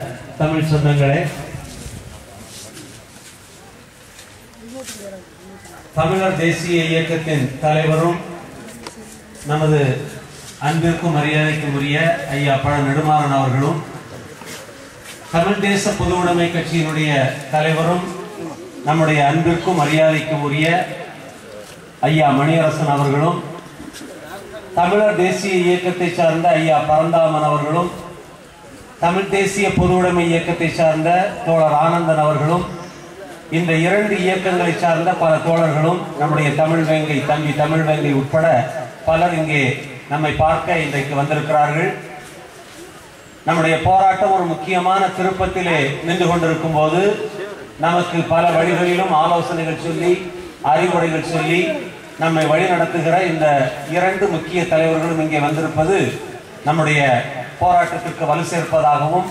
தமிழ் சொந்தங்களே தமிழர் தேசிய இயக்கத்தின் தலைவரும் நமது அன்பிற்கும் மரியாதைக்கும் உரிய ஐயா பழ நெடுமாறன் அவர்களும் தமிழ் தேச உடைமை கட்சியினுடைய தலைவரும் நம்முடைய அன்பிற்கும் மரியாதைக்கும் உரிய ஐயா மணியரசன் அவர்களும் தமிழர் தேசிய இயக்கத்தை சார்ந்த ஐயா பரந்தாமன் அவர்களும் தமிழ் தேசிய பொதுவுடைமை இயக்கத்தை சார்ந்த தோழர் ஆனந்தன் அவர்களும் இந்த இரண்டு இயக்கங்களை சார்ந்த பல தோழர்களும் நம்முடைய தமிழ் வேங்கை தம்பி தமிழ் வேங்கை உட்பட பலர் இங்கே நம்மை பார்க்க இன்றைக்கு வந்திருக்கிறார்கள். நம்முடைய போராட்டம் ஒரு முக்கியமான திருப்பத்திலே நின்று கொண்டிருக்கும் போது நமக்கு பல வழிகளிலும் ஆலோசனைகள் சொல்லி அறிவுரைகள் சொல்லி நம்மை வழி நடத்துகிற இந்த இரண்டு முக்கிய தலைவர்களும் இங்கே வந்திருப்பது நம்முடைய போராட்டத்திற்கு வலு சேர்ப்பதாகவும்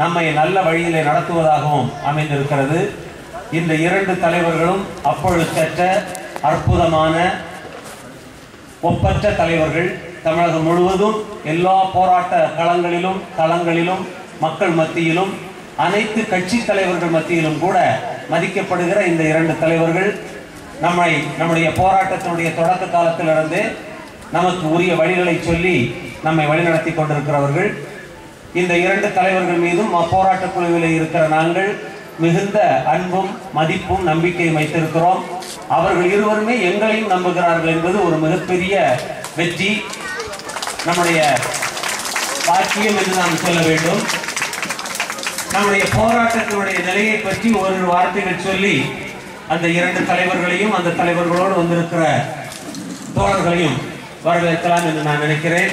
நம்மை நல்ல வழியிலே நடத்துவதாகவும் அமைந்திருக்கிறது. இந்த இரண்டு தலைவர்களும் அப்பொழுதற்ற அற்புதமான ஒப்பற்ற தலைவர்கள். தமிழகம் முழுவதும் எல்லா போராட்ட களங்களிலும் தளங்களிலும் மக்கள் மத்தியிலும் அனைத்து கட்சி தலைவர்கள் மத்தியிலும் கூட மதிக்கப்படுகிற இந்த இரண்டு தலைவர்கள். நம்மை நம்முடைய போராட்டத்தினுடைய தொடக்க காலத்திலிருந்தே நமக்கு உரிய வழிகளை சொல்லி நம்மை வழிநடத்தி கொண்டிருக்கிறவர்கள். இந்த இரண்டு தலைவர்கள் மீதும் அப்போராட்ட குழுவில் இருக்கிற நாங்கள் மிகுந்த அன்பும் மதிப்பும் நம்பிக்கையும் வைத்திருக்கிறோம். அவர்கள் இருவருமே எங்களையும் நம்புகிறார்கள் என்பது ஒரு மிகப்பெரிய வெற்றி. நம்முடைய பாக்கியம் என்று நாம் சொல்ல வேண்டும். நம்முடைய போராட்டத்தினுடைய நிலையை பற்றி ஒரு வார்த்தைகள் சொல்லி அந்த இரண்டு தலைவர்களையும் அந்த தலைவர்களோடு வந்திருக்கிற தோழர்களையும் வரவேற்கலாம் என்று நான் நினைக்கிறேன்.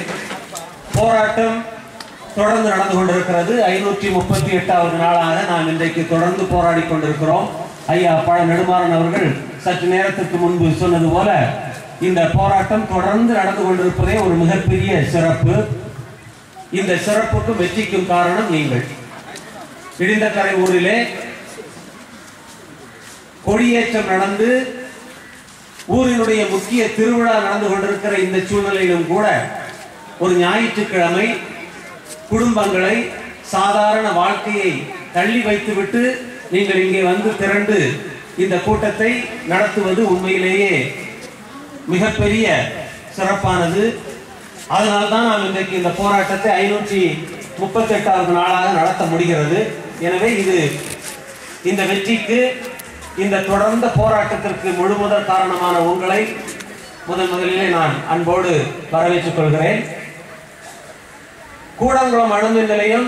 போராட்டம் தொடர்ந்து நடந்து கொண்டிருக்கிறது. ஐநூற்றி முப்பத்தி எட்டாவது நாளாக நாம் இன்றைக்கு தொடர்ந்து போராடி கொண்டிருக்கிறோம். ஐயா பழ நெடுமாறன் அவர்கள் சற்று நேரத்துக்கு முன்பு சொன்னது போல இந்த போராட்டம் தொடர்ந்து நடந்து கொண்டிருப்பதே ஒரு மிகப்பெரிய சிறப்பு. இந்த சிறப்புக்கும் வெற்றிக்கும் காரணம் நீங்கள். இடிந்தக்கரை ஊரிலே கொடியேற்றம் நடந்து ஊரினுடைய முக்கிய திருவிழா நடந்து கொண்டிருக்கிற இந்த சூழ்நிலையிலும் கூட ஒரு ஞாயிற்றுக்கிழமை குடும்பங்களை சாதாரண வாழ்க்கையை தள்ளி வைத்துவிட்டு நீங்கள் இங்கே வந்து திரண்டு இந்த கூட்டத்தை நடத்துவது உண்மையிலேயே மிகப்பெரிய சிறப்பானது. அதனால்தான் நாம் இன்றைக்கு இந்த போராட்டத்தை ஐநூற்றி முப்பத்தெட்டாவது நாளாக நடத்த முடிகிறது. எனவே இது இந்த வெற்றிக்கு இந்த தொடர்ந்த போராட்டத்திற்கு முழு முதல் காரணமான உங்களை முதன் முதலிலே நான் அன்போடு வரவேற்றுக் கொள்கிறேன். கூடங்குளம் அணுமின் நிலையம்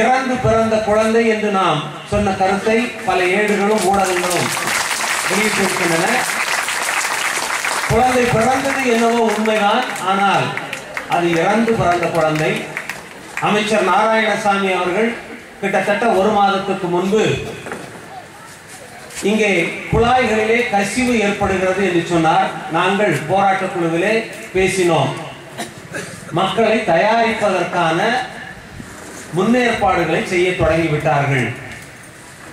இறந்து பிறந்த குழந்தை என்று நாம் சொன்ன கருத்தை பல ஏடுகளும் ஊடகங்களும் வெளியிட்டிருக்கின்றன. குழந்தை பிறந்தது என்னவோ உண்மைதான். ஆனால் அது இறந்து பிறந்த குழந்தை. அமைச்சர் நாராயணசாமி அவர்கள் கிட்டத்தட்ட ஒரு மாதத்துக்கு முன்பு இங்கே குழாய்களிலே கசிவு ஏற்படுகிறது என்று சொன்னார். நாங்கள் போராட்ட குழுவிலே பேசினோம். மக்களை தயாரிப்பதற்கான முன்னேற்பாடுகளை செய்ய தொடங்கிவிட்டார்கள்.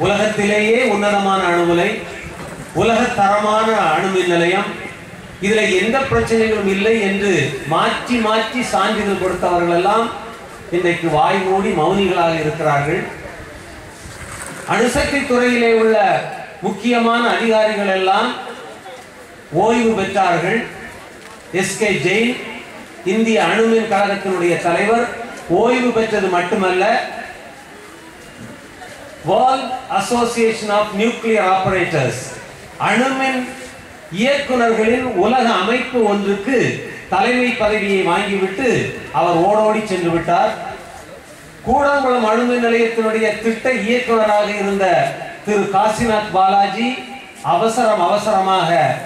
உலகத்திலேயே உன்னதமான அணுகுலை உலக தரமான அணுமின் நிலையம் இதுல எந்த பிரச்சனைகளும் இல்லை என்று மாற்றி மாற்றி சான்றிதழ் கொடுத்தவர்கள் எல்லாம் இன்றைக்கு வாய் மூடி மௌனிகளாக இருக்கிறார்கள். அணுசக்தி துறையிலே உள்ள முக்கியமான அதிகாரிகள் எல்லாம் ஓய்வு பெற்றார்கள். எஸ் கே ஜெயின் இந்திய அணுமின் கழகத்தினுடைய தலைவர் ஓய்வு பெற்றது மட்டுமல்ல world association of nuclear operators அணுமின் இயக்குநர்களின் உலக அமைப்பு ஒன்றுக்கு தலைமை பதவியை வாங்கிவிட்டு அவர் ஓடோடி சென்று விட்டார். கூடங்குளம் அணுமின் நிலையத்தினுடைய திட்ட இயக்குநராக இருந்த திரு. காசிநாத் பாலாஜி அவசரம் அவசரமாக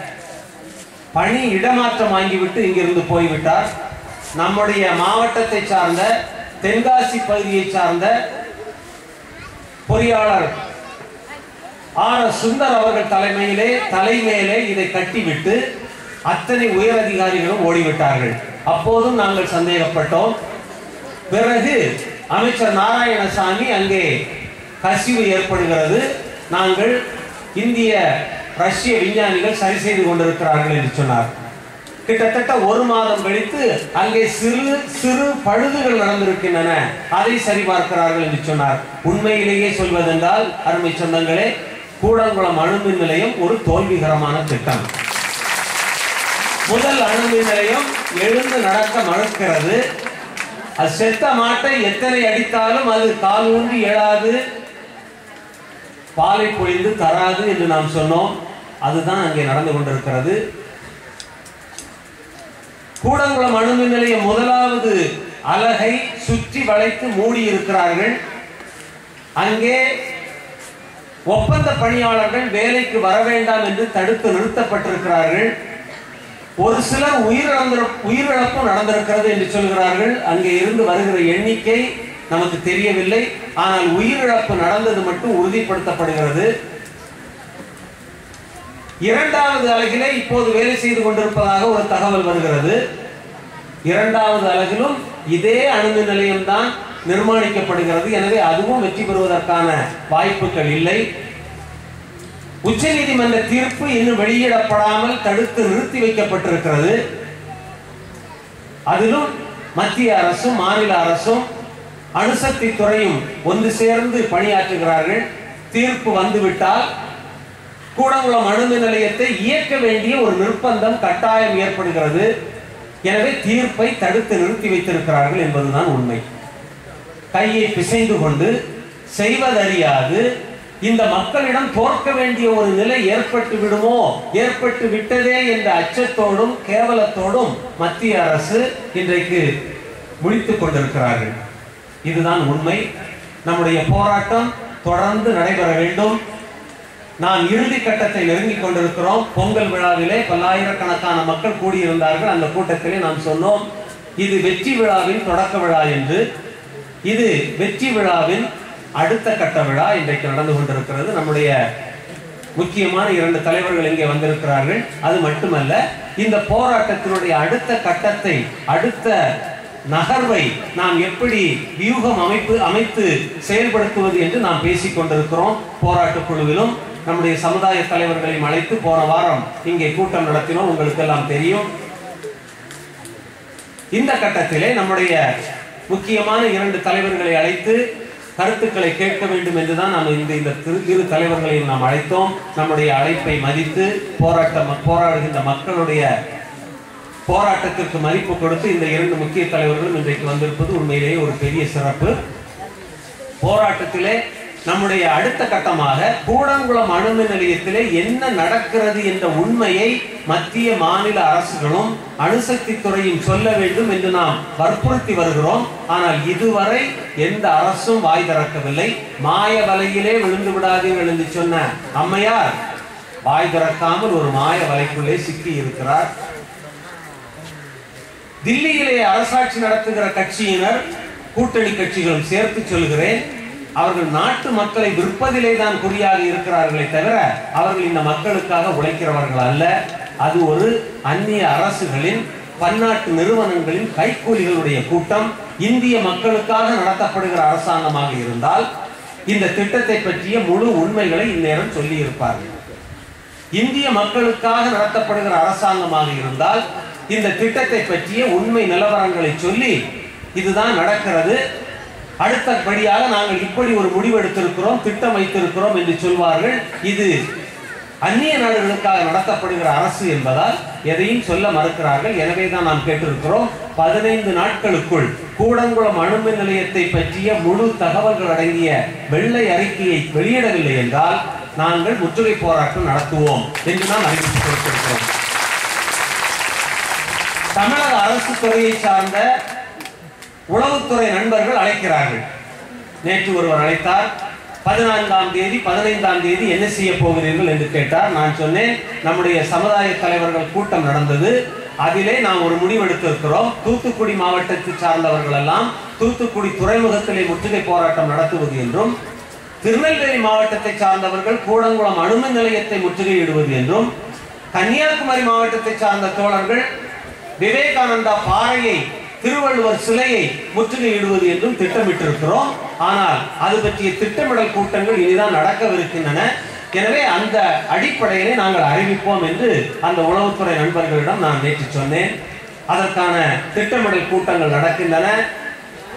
பணி இடமாற்றம் வாங்கிவிட்டு இங்கிருந்து போய்விட்டார். நம்முடைய மாவட்டத்தை சார்ந்த தென்காசி பகுதியை சார்ந்த பொறியாளர் ஆர் சுந்தர் அவர்கள் தலைமையிலே தலைமையிலே இதை கட்டிவிட்டு அத்தனை உயர் அதிகாரிகளும் ஓடிவிட்டார்கள். அப்போதும் நாங்கள் சந்தேகப்பட்டோம். பிறகு அமைச்சர் நாராயணசாமி அங்கே கசிவு ஏற்படுகிறது. நாங்கள் இந்திய ரஷ்ய விஞ்ஞானிகள் சரி செய்து கொண்டிருக்கிறார்கள் என்று சொன்னார். கிட்டத்தட்ட ஒரு மாதம் கழித்து அங்கே சிறு சிறு பழுதுகள் நடந்திருக்கின்றன. அதை சரிபார்க்கிறார்கள் என்று சொன்னார். உண்மையிலேயே சொல்வதென்றால் அருமை சொந்தங்களே கூடங்குளம் அணுமின் நிலையம் ஒரு தோல்விகரமான திட்டம். முதல் அணுமின் நிலையம் எழுந்து நடக்க மறுக்கிறது. அது செத்த மாட்டை எத்தனை அடித்தாலும் அது கால் ஊன்றி எழாது பாலை பொழிந்து தராது என்று நாம் சொன்னோம். அதுதான் அங்கே நடந்து கொண்டிருக்கிறது. கூடங்குளம் அணுமின் நிலையம் முதலாவது அலகை சுற்றி வளைத்து மூடி இருக்கிறார்கள் அங்கே ஒப்பந்த பணியாளர்கள் வேலைக்கு வர வேண்டாம் என்று தடுத்து நிறுத்தப்பட்டிருக்கிறார்கள். ஒரு சிலர் உயிரிழந்த உயிரிழப்பும் நடந்திருக்கிறது என்று சொல்கிறார்கள். அங்கே இருந்து வருகிற எண்ணிக்கை நமக்கு தெரியவில்லை. ஆனால் உயிரிழப்பு நடந்தது மட்டும் உறுதிப்படுத்தப்படுகிறது. இரண்டாவது அலகிலே இப்போது வேலை செய்து கொண்டிருப்பதாக ஒரு தகவல் வருகிறது. இரண்டாவது அலகிலும் இதே அணுமின் நிலையம் தான் நிர்மாணிக்கப்படுகிறது. எனவே அதுவும் வெற்றி பெறுவதற்கான வாய்ப்புகள் இல்லை. உச்சநீதிமன்ற தீர்ப்பு இன்னும் வெளியிடப்படாமல் தடுத்து நிறுத்தி வைக்கப்பட்டிருக்கிறது. அதிலும் மத்திய அரசும் மாநில அரசும் அணுசக்தி துறையும் ஒன்று சேர்ந்து பணியாற்றுகிறார்கள். தீர்ப்பு வந்துவிட்டால் கூடங்குளம் அணுமின் நிலையத்தை இயக்க வேண்டிய ஒரு நிர்பந்தம் கட்டாயம் ஏற்படுகிறது. எனவே தீர்ப்பை தடுத்து நிறுத்தி வைத்திருக்கிறார்கள் என்பதுதான் உண்மை. கையை பிசைந்து கொண்டு செய்வதறியாது. இந்த மக்களிடம் தோற்க வேண்டிய ஒரு நிலை ஏற்பட்டு விடுமோ? ஏற்பட்டு விட்டதே என்ற அச்சத்தோடும் கேவலத்தோடும் மத்திய அரசு இன்றைக்கு முடித்துக் கொண்டிருக்கிறார்கள். இதுதான் உண்மை. நம்முடைய போராட்டம் தொடர்ந்து நடைபெற வேண்டும். நாம் இறுதி கட்டத்தை நெருங்கிக் கொண்டிருக்கிறோம். பொங்கல் விழாவிலே பல்லாயிரக்கணக்கான மக்கள் கூடியிருந்தார்கள். அந்த கூட்டத்திலே நாம் சொன்னோம் இது வெற்றி விழாவின் தொடக்க விழா என்று. இது வெற்றி விழாவின் அடுத்த கட்ட விழா இன்றைக்கு நடந்து கொண்டிருக்கிறது. நம்முடைய முக்கியமான இரண்டு தலைவர்கள் இங்கே வந்திருக்கிறார்கள். அது மட்டுமல்ல இந்த போராட்டத்தினுடைய அடுத்த கட்டத்தை அடுத்த நகர்வை நாம் எப்படி வியூகம் அமைப்பு அமைத்து செயல்படுத்துவது என்று நாம் பேசிக் கொண்டிருக்கிறோம். போராட்ட குழுவிலும் நம்முடைய சமுதாய தலைவர்களையும் அழைத்து போன வாரம் இங்கே கூட்டம் நடத்தினோம். உங்களுக்கு எல்லாம் தெரியும். இந்த கட்டத்திலே நம்முடைய முக்கியமான இரண்டு தலைவர்களை அழைத்து கருத்துக்களை கேட்க வேண்டும் என்றுதான் நாம் இந்த இந்த திரு- இரு தலைவர்களையும் நாம் அழைத்தோம். நம்முடைய அழைப்பை மதித்து போராட்ட போராடுகின்ற மக்களுடைய போராட்டத்திற்கு மதிப்பு கொடுத்து இந்த இரண்டு முக்கிய தலைவர்களும் இன்றைக்கு வந்திருப்பது உண்மையிலேயே ஒரு பெரிய சிறப்பு. போராட்டத்திலே நம்முடைய அடுத்த கட்டமாக கூடங்குளம் அணுமின் நிலையத்திலே என்ன நடக்கிறது என்ற உண்மையை மத்திய மாநில அரசுகளும் அணுசக்தி துறையும் சொல்ல வேண்டும் என்று நாம் வற்புறுத்தி வருகிறோம். ஆனால் இதுவரை எந்த அரசும் வாய் திறக்கவில்லை. மாய வலையிலே விழுந்து விடாதீர்கள் என்று சொன்ன அம்மையார் வாய் திறக்காமல் ஒரு மாய வலைக்குள்ளே சிக்கி இருக்கிறார். தில்லியிலே அரசாட்சி நடத்துகிற கட்சியினர் கூட்டணி கட்சிகளும் சேர்த்து சொல்கிறேன். அவர்கள் நாட்டு மக்களை விற்பதிலே தான் குறியாக இருக்கிறார்களே தவிர அவர்கள் இந்த மக்களுக்காக உழைக்கிறவர்கள் அல்ல. அது ஒரு அந்நிய அரசுகளின் பன்னாட்டு நிறுவனங்களின் கைக்கூலிகளுடைய கூட்டம். இந்திய மக்களுக்காக நடத்தப்படுகிற அரசாங்கமாக இருந்தால் இந்த திட்டத்தை பற்றிய முழு உண்மைகளை இந்நேரம் சொல்லி இருப்பார்கள் இந்திய மக்களுக்காக நடத்தப்படுகிற அரசாங்கமாக இருந்தால் இந்த திட்டத்தை பற்றிய உண்மை நிலவரங்களை சொல்லி இதுதான் நடக்கிறது. அடுத்தபடியாக நாங்கள் இப்படி ஒரு முடிவு எடுத்திருக்கிறோம் திட்டம் வைத்திருக்கிறோம் என்று சொல்வார்கள். இது அந்நிய நாடுகளுக்காக நடத்தப்படுகிற அரசு என்பதால் எதையும் சொல்ல மறுக்கிறார்கள். எனவே தான் நாம் கேட்டிருக்கிறோம் பதினைந்து நாட்களுக்குள் கூடங்குளம் அணுமின் நிலையத்தை பற்றிய முழு தகவல்கள் அடங்கிய வெள்ளை அறிக்கையை வெளியிடவில்லை என்றால் நாங்கள் முற்றுகை போராட்டம் நடத்துவோம் என்று நாம் அறிவித்து கொடுத்திருக்கிறோம். தமிழக அரசு துறையை சார்ந்த உளவுத்துறை நண்பர்கள் அழைக்கிறார்கள். நேற்று ஒருவர் அழைத்தார். பதினான்காம் தேதி பதினைந்தாம் தேதி என்ன செய்ய போகிறீர்கள் என்று கேட்டார். நான் சொன்னேன் நம்முடைய சமுதாய தலைவர்கள் கூட்டம் நடந்தது. அதிலே நாம் ஒரு முடிவெடுத்திருக்கிறோம். தூத்துக்குடி மாவட்டத்தை சார்ந்தவர்கள் எல்லாம் தூத்துக்குடி துறைமுகத்திலே முற்றுகை போராட்டம் நடத்துவது என்றும் திருநெல்வேலி மாவட்டத்தை சார்ந்தவர்கள் கூடங்குளம் அணுமின் நிலையத்தை முற்றுகையிடுவது என்றும் கன்னியாகுமரி மாவட்டத்தை சார்ந்த தோழர்கள் விவேகானந்தா பாறையை திருவள்ளுவர் சிலையை முற்றுகையிடுவது என்றும் திட்டமிட்டிருக்கிறோம். ஆனால் அது பற்றிய திட்டமிடல் கூட்டங்கள் இனிதான் நடக்கவிருக்கின்றன. எனவே அந்த அடிப்படையிலே நாங்கள் அறிவிப்போம் என்று அந்த உளவுத்துறை நண்பர்களிடம் நான் நேற்று சொன்னேன். அதற்கான திட்டமிடல் கூட்டங்கள் நடக்கின்றன.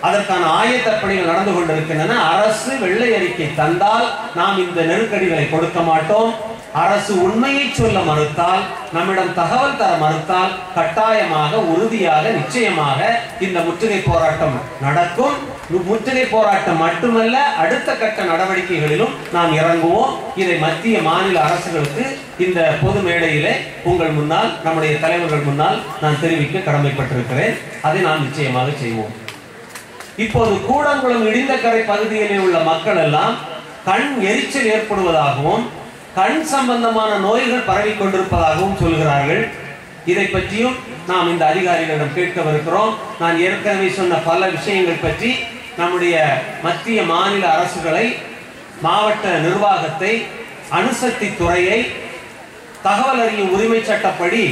அதற்கான ஆயத்த பணிகள் நடந்து கொண்டிருக்கின்றன. அரசு வெள்ளை அறிக்கை தந்தால் நாம் இந்த நெருக்கடிகளை கொடுக்க மாட்டோம். அரசு உண்மையை சொல்ல மறுத்தால் நம்மிடம் தகவல் தர மறுத்தால் கட்டாயமாக உறுதியாக நிச்சயமாக இந்த முற்றுகை போராட்டம் நடக்கும். முற்றுகை போராட்டம் மட்டுமல்ல அடுத்த கட்ட நடவடிக்கைகளிலும் நாம் இறங்குவோம். இதை மத்திய மாநில அரசுகளுக்கு இந்த பொது மேடையிலே உங்கள் முன்னால் நம்முடைய தலைவர்கள் முன்னால் நான் தெரிவிக்க கடமைப்பட்டிருக்கிறேன். அதை நாம் நிச்சயமாக செய்வோம். இப்போது கூடங்குளம் இடிந்தக்கரை பகுதியிலே உள்ள மக்கள் எல்லாம் கண் எரிச்சல் ஏற்படுவதாகவும் கண் சம்பந்தமான நோய்கள் பரவி கொண்டிருப்பதாகவும் சொல்கிறார்கள். இதை பற்றியும் நாம் இந்த அதிகாரிகளிடம் கேட்கவிருக்கிறோம். நான் ஏற்கனவே சொன்ன பல விஷயங்கள் பற்றி நம்முடைய மத்திய மாநில அரசுகளை மாவட்ட நிர்வாகத்தை அணுசக்தி துறையை தகவல் அறியும் உரிமை சட்டப்படி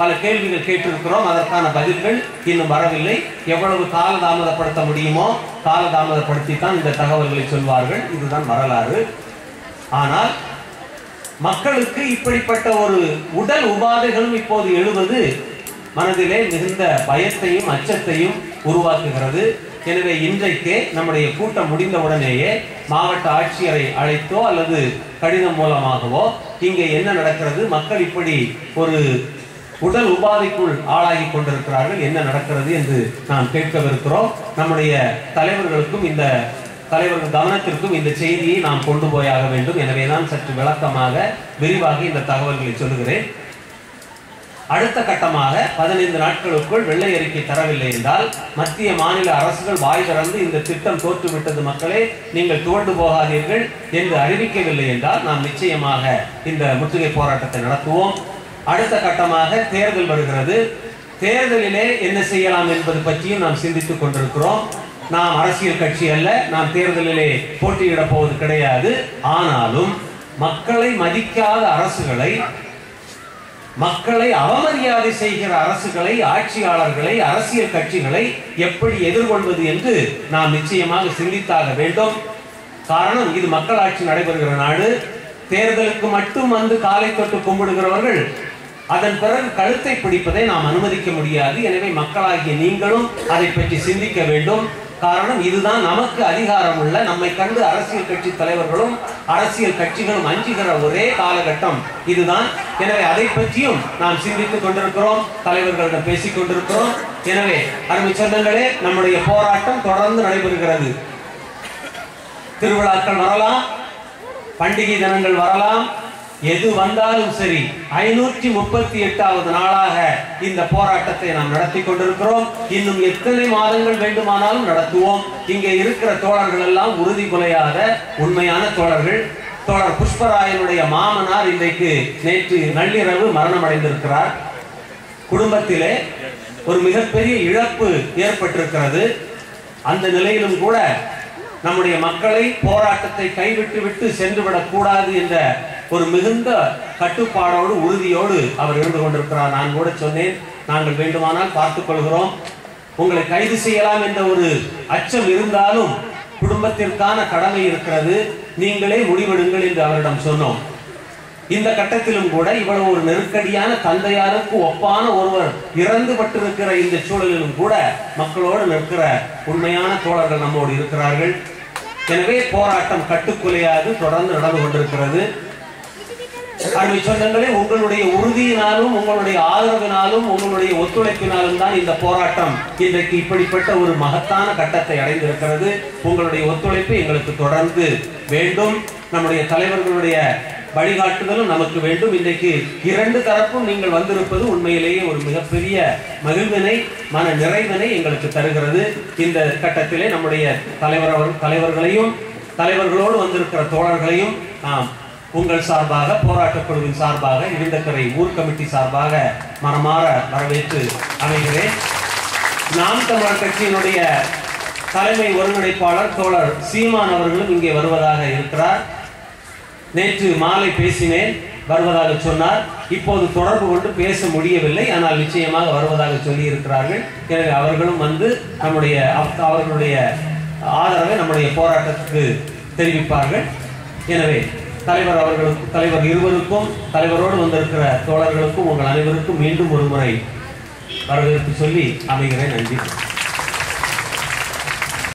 பல கேள்விகள் கேட்டிருக்கிறோம். அதற்கான பதில்கள் இன்னும் வரவில்லை. எவ்வளவு காலதாமதப்படுத்த முடியுமோ காலதாமதப்படுத்தித்தான் இந்த தகவல்களை சொல்வார்கள். இதுதான் வரலாறு. ஆனால் மக்களுக்கு இப்படிப்பட்ட ஒரு உடல் உபாதைகளும் இப்போது எழுவது மனதிலே மிகுந்த பயத்தையும் அச்சத்தையும் உருவாக்குகிறது. எனவே இன்றைக்கே நம்முடைய கூட்டம் முடிந்தவுடனேயே மாவட்ட ஆட்சியரை அழைத்தோ அல்லது கடிதம் மூலமாகவோ இங்கே என்ன நடக்கிறது மக்கள் இப்படி ஒரு உடல் உபாதைக்குள் ஆளாகி கொண்டிருக்கிறார்கள் என்ன நடக்கிறது என்று நாம் கேட்கவிருக்கிறோம். நம்முடைய தலைவர்களுக்கும் இந்த தலைவர்கள் கவனத்திற்கும் இந்த செய்தியை நாம் கொண்டு போயாக வேண்டும். எனவே தான் சற்று விளக்கமாக விரிவாக இந்த தகவல்களை சொல்லுகிறேன். அடுத்த கட்டமாக பதினைந்து நாட்களுக்குள் வெள்ளை அறிக்கை தரவில்லை என்றால் மத்திய மாநில அரசுகள் வாய் திறந்து இந்த திட்டம் தோற்றுவிட்டது மக்களே நீங்கள் துவண்டு போகாதீர்கள் என்று அறிவிக்கவில்லை என்றால் நாம் நிச்சயமாக இந்த முற்றுகை போராட்டத்தை நடத்துவோம். அடுத்த கட்டமாக தேர்தல் வருகிறது. தேர்தலிலே என்ன செய்யலாம் என்பது பற்றியும் நாம் சிந்தித்துக் கொண்டிருக்கிறோம். நாம் அரசியல் கட்சி அல்ல நாம் தேர்தலிலே போட்டியிடப் போவது கிடையாது. ஆனாலும் மக்களை மதிக்காத அரசுகளை மக்களை அவமரியாதை செய்கிற அரசுகளை ஆட்சியாளர்களை அரசியல் கட்சிகளை எப்படி எதிர்கொள்வது என்று நாம் நிச்சயமாக சிந்தித்தாக வேண்டும். காரணம் இது மக்களாட்சி நடைபெறுகிற நாடு. தேர்தலுக்கு மட்டும் வந்து காலை தொட்டு கும்பிடுகிறவர்கள் அதன் பிறகு கழுத்தை பிடிப்பதை நாம் அனுமதிக்க முடியாது. எனவே மக்களாகிய நீங்களும் அதை பற்றி சிந்திக்க வேண்டும். காரணம் இதுதான் நமக்கு அதிகாரம் உள்ள நம்மை கண்டு அரசியல் கட்சி தலைவர்களும் அரசியல் கட்சிகளும் அஞ்சுகிற ஒரே காலகட்டம் இதுதான். எனவே அதை பற்றியும் நாம் சிந்தித்துக் கொண்டிருக்கிறோம் தலைவர்களிடம் பேசிக் கொண்டிருக்கிறோம். எனவே அருமை சொந்தங்களே நம்முடைய போராட்டம் தொடர்ந்து நடைபெறுகிறது. திருவிழாக்கள் வரலாம் பண்டிகை தினங்கள் வரலாம் எது வந்தாலும் சரி ஐநூற்றி முப்பத்தி எட்டாவது நாளாக இந்த போராட்டத்தை நாம் நடத்தி கொண்டிருக்கிறோம். இன்னும் எத்தனை மாதங்கள் வேண்டுமானாலும் நடத்துவோம். இங்கே இருக்கிற தோழர்கள் எல்லாம் உறுதி குலையாத உண்மையான தோழர்கள். தோழர் புஷ்பராயனுடைய மாமனார் இன்றைக்கு நேற்று நள்ளிரவு மரணம் அடைந்திருக்கிறார் குடும்பத்திலே ஒரு மிகப்பெரிய இழப்பு ஏற்பட்டிருக்கிறது. அந்த நிலையிலும் கூட நம்முடைய மக்களை போராட்டத்தை கைவிட்டு விட்டு சென்றுவிடக் கூடாது என்ற ஒரு மிகுந்த கட்டுப்பாடோடு உறுதியோடு அவர் இருந்து கொண்டிருக்கிறார். நான் கூட சொன்னேன் நாங்கள் வேண்டுமானால் பார்த்துக் கொள்கிறோம். உங்களை கைது செய்யலாம் என்ற ஒரு அச்சம் இருந்தாலும் குடும்பத்திற்கான கடமை இருக்கிறது. நீங்களே முடிவெடுங்கள் என்று அவரிடம் சொன்னோம். இந்த கட்டத்திலும் கூட இவ்வளவு ஒரு நெருக்கடியான தந்தையாருக்கு ஒப்பான ஒருவர் இறந்து பட்டிருக்கிற இந்த சூழலிலும் கூட மக்களோடு நிற்கிற உண்மையான தோழர்கள் நம்மோடு இருக்கிறார்கள். எனவே போராட்டம் கட்டுக்குலையாது தொடர்ந்து நடந்து கொண்டிருக்கிறது. அருமை சொந்தங்களே உங்களுடைய உறுதியினாலும் உங்களுடைய ஆதரவினாலும் உங்களுடைய ஒத்துழைப்பினாலும் தான் இந்த போராட்டம் இன்றைக்கு இப்படிப்பட்ட ஒரு மகத்தான கட்டத்தை அடைந்திருக்கிறது. உங்களுடைய ஒத்துழைப்பு எங்களுக்கு தொடர்ந்து வேண்டும். நம்முடைய தலைவர்களுடைய வழிகாட்டுதலும் நமக்கு வேண்டும். இன்றைக்கு இரண்டு தரப்பும் நீங்கள் வந்திருப்பது உண்மையிலேயே ஒரு மிகப்பெரிய மகிழ்வினை மன நிறைவினை எங்களுக்கு தருகிறது. இந்த கட்டத்திலே நம்முடைய தலைவர் தலைவர்களையும் தலைவர்களோடு வந்திருக்கிற தோழர்களையும் நாம் உங்கள் சார்பாக போராட்டக் குழுவின் சார்பாக இருந்தக்கரை ஊர் கமிட்டி சார்பாக மனமாற வரவேற்று அமைகிறேன் நாம் தமிழர் கட்சியினுடைய தலைமை ஒருங்கிணைப்பாளர் தோழர் சீமான் அவர்களும் இங்கே வருவதாக இருக்கிறார். நேற்று மாலை பேசினேன் வருவதாக சொன்னார். இப்போது தொடர்பு கொண்டு பேச முடியவில்லை ஆனால் நிச்சயமாக வருவதாக சொல்லி இருக்கிறார்கள் எனவே அவர்களும் வந்து நம்முடைய அவர்களுடைய ஆதரவை நம்முடைய போராட்டத்துக்கு தெரிவிப்பார்கள். எனவே தலைவர் அவர்களுக்கு தலைவர் இருவருக்கும் தலைவரோடு வந்திருக்கிற தோழர்களுக்கும் உங்கள் அனைவருக்கும் மீண்டும் ஒரு முறை வரவேற்பு சொல்லி அமைகிறேன். நன்றி.